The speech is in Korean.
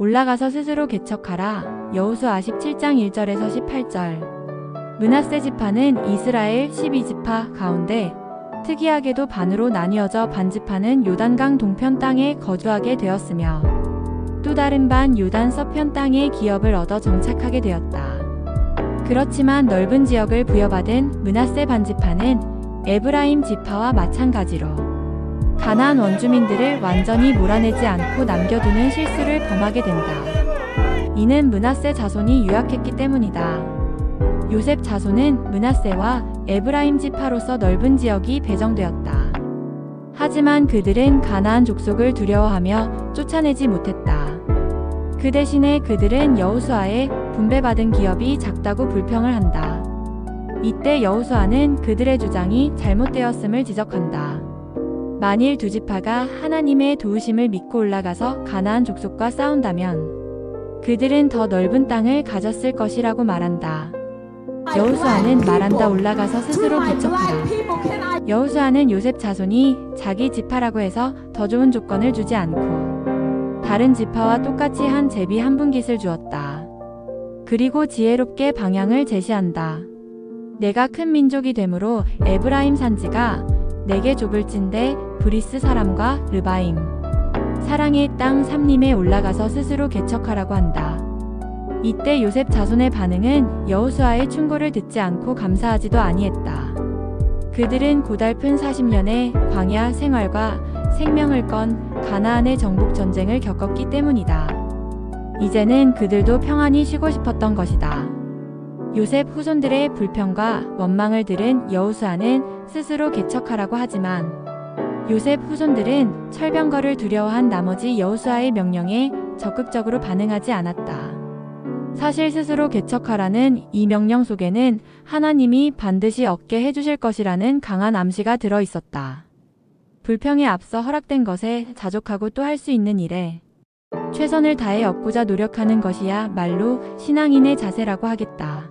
올라가서 스스로 개척하라. 여호수아 17장 1절에서 18절. 문하세 지파는 이스라엘 12지파 가운데 특이하게도 반으로 나뉘어져 반지파는 요단강 동편 땅에 거주하게 되었으며 또 다른 반 요단 서편 땅에 기업을 얻어 정착하게 되었다. 그렇지만 넓은 지역을 부여받은 문하세 반지파는 에브라임 지파와 마찬가지로 가나안 원주민들을 완전히 몰아내지 않고 남겨두는 실수를 범하게 된다. 이는 문하세 자손이 유약했기 때문이다. 요셉 자손은 문하세와 에브라임 지파로서 넓은 지역이 배정되었다. 하지만 그들은 가나안 족속을 두려워하며 쫓아내지 못했다. 그 대신에 그들은 여호수아의 분배받은 기업이 작다고 불평을 한다. 이때 여호수아는 그들의 주장이 잘못되었음을 지적한다. 만일 두 지파가 하나님의 도우심을 믿고 올라가서 가나안 족속과 싸운다면 그들은 더 넓은 땅을 가졌을 것이라고 말한다. 여호수아는 말한다 올라가서 스스로 개척하라. 여호수아는 요셉 자손이 자기 지파라고 해서 더 좋은 조건을 주지 않고 다른 지파와 똑같이 한 제비 한 분깃을 주었다. 그리고 지혜롭게 방향을 제시한다. 내가 큰 민족이 되므로 에브라임 산지가 내게 좁을진데 브리스 사람과 르바임 사랑의 땅 삼림에 올라가서 스스로 개척하라고 한다. 이때 요셉 자손의 반응은 여호수아의 충고를 듣지 않고 감사하지도 아니했다. 그들은 고달픈 40년의 광야 생활과 생명을 건 가나안의 정복 전쟁을 겪었기 때문이다. 이제는 그들도 평안히 쉬고 싶었던 것이다. 요셉 후손들의 불평과 원망을 들은 여호수아는 스스로 개척하라고 하지만 요셉 후손들은 철병거를 두려워한 나머지 여호수아의 명령에 적극적으로 반응하지 않았다. 사실 스스로 개척하라는 이 명령 속에는 하나님이 반드시 얻게 해주실 것이라는 강한 암시가 들어 있었다. 불평에 앞서 허락된 것에 자족하고 또 할 수 있는 일에 최선을 다해 얻고자 노력하는 것이야 말로 신앙인의 자세라고 하겠다.